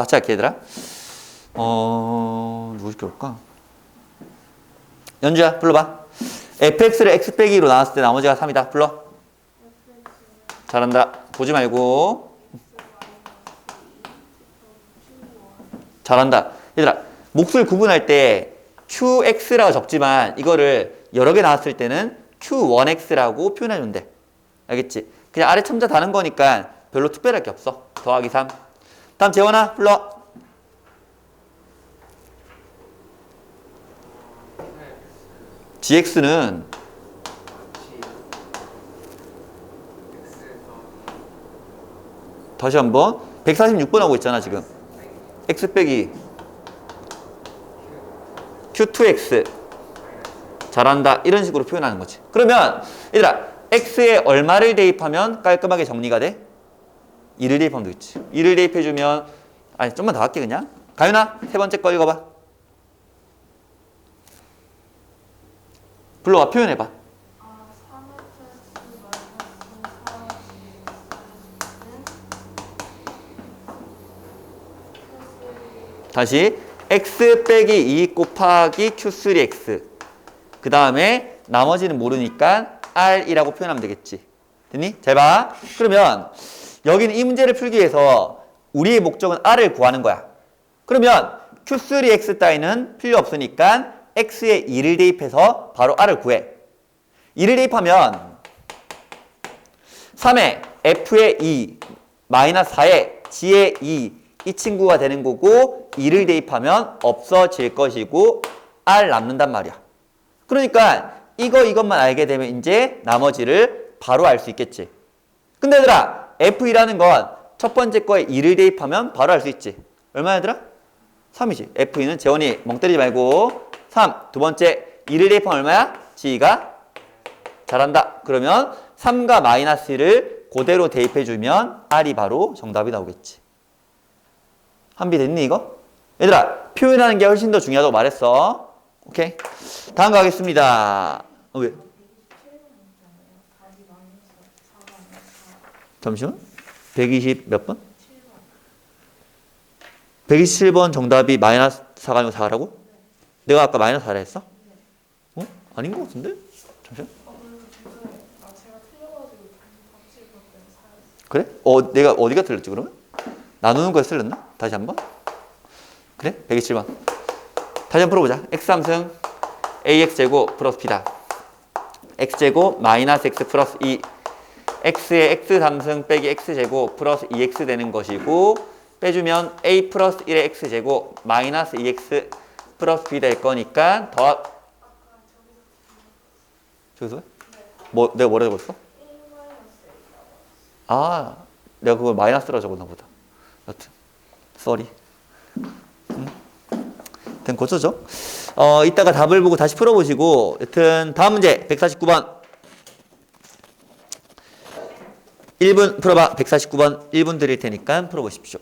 같이 할게 얘들아. 어 누구 시켜볼까? 연주야 불러봐. fx를 x 빼기 로 나눴을 때 나머지가 3이다. 불러. 잘한다. 보지 말고. 잘한다. 얘들아 몫을 구분할 때 qx라고 적지만 이거를 여러 개 나왔을 때는 q1x라고 표현해주면 돼. 알겠지? 그냥 아래 첨자 다는 거니까 별로 특별할 게 없어. 더하기 3. 다음 재원아 불러. gx는 다시 한번 146번 하고 있잖아 지금 x 빼기 q2x 잘한다 이런 식으로 표현하는 거지 그러면 얘들아 x에 얼마를 대입하면 깔끔하게 정리가 돼? 2를 대입하면 되겠지. 2를 대입해주면 아니 좀만 더 할게 그냥. 가윤아 세 번째 거 읽어봐. 불러와 표현해봐. 아, 3x 마이너스 4는 다시. X 빼기 2 곱하기 q3x 그 다음에 나머지는 모르니까 r이라고 표현하면 되겠지. 됐니? 잘 봐. 그러면 여기는 이 문제를 풀기 위해서 우리의 목적은 r을 구하는 거야 그러면 q3x 따위는 필요 없으니까 x에 2를 대입해서 바로 r을 구해 2를 대입하면 3에 f에 2 마이너스 4에 g에 2이 친구가 되는 거고 2를 대입하면 없어질 것이고 r 남는단 말이야. 그러니까 이거 이것만 알게 되면 이제 나머지를 바로 알 수 있겠지. 근데 얘들아 f2라는 건 첫 번째 거에 2를 대입하면 바로 알 수 있지. 얼마야 얘들아? 3이지. f2는 재원이 멍 때리지 말고 3. 두 번째 2를 대입하면 얼마야? g가 잘한다. 그러면 3과 마이너스 1을 그대로 대입해주면 R이 바로 정답이 나오겠지. 한비 됐니 이거? 얘들아 표현하는 게 훨씬 더 중요하다고 말했어. 오케이. 다음 가겠습니다. 어, 왜? 잠시만. 120 몇 번? 127번 정답이 마이너스 4가 아니고 4라고? 내가 아까 마이너스 4라 했어? 어? 아닌 것 같은데? 잠시만. 그래? 어, 내가 어디가 틀렸지 그러면? 나누는 거에 틀렸나? 다시 한번. 그래? 127번. 다시 한번 풀어보자. x 함승 ax 제곱 플러스 b다. x 제곱 마이너스 x 플러스 2. X의 x 함승 빼기 x 제곱 플러스 2x 되는 것이고 빼주면 a 플러스 1의 x 제곱 마이너스 2x 플러스 b 될 거니까 더 저기서 왜? 뭐 내가 뭐라 적었어? 1 마이너스 아, 내가 그걸 마이너스라 적었나 보다. 여튼, 쏘리. 음. 된 고쳐죠? 어, 이따가 답을 보고 다시 풀어보시고, 여튼, 다음 문제, 149번. 1분 풀어봐. 149번 1분 드릴 테니까 풀어보십시오.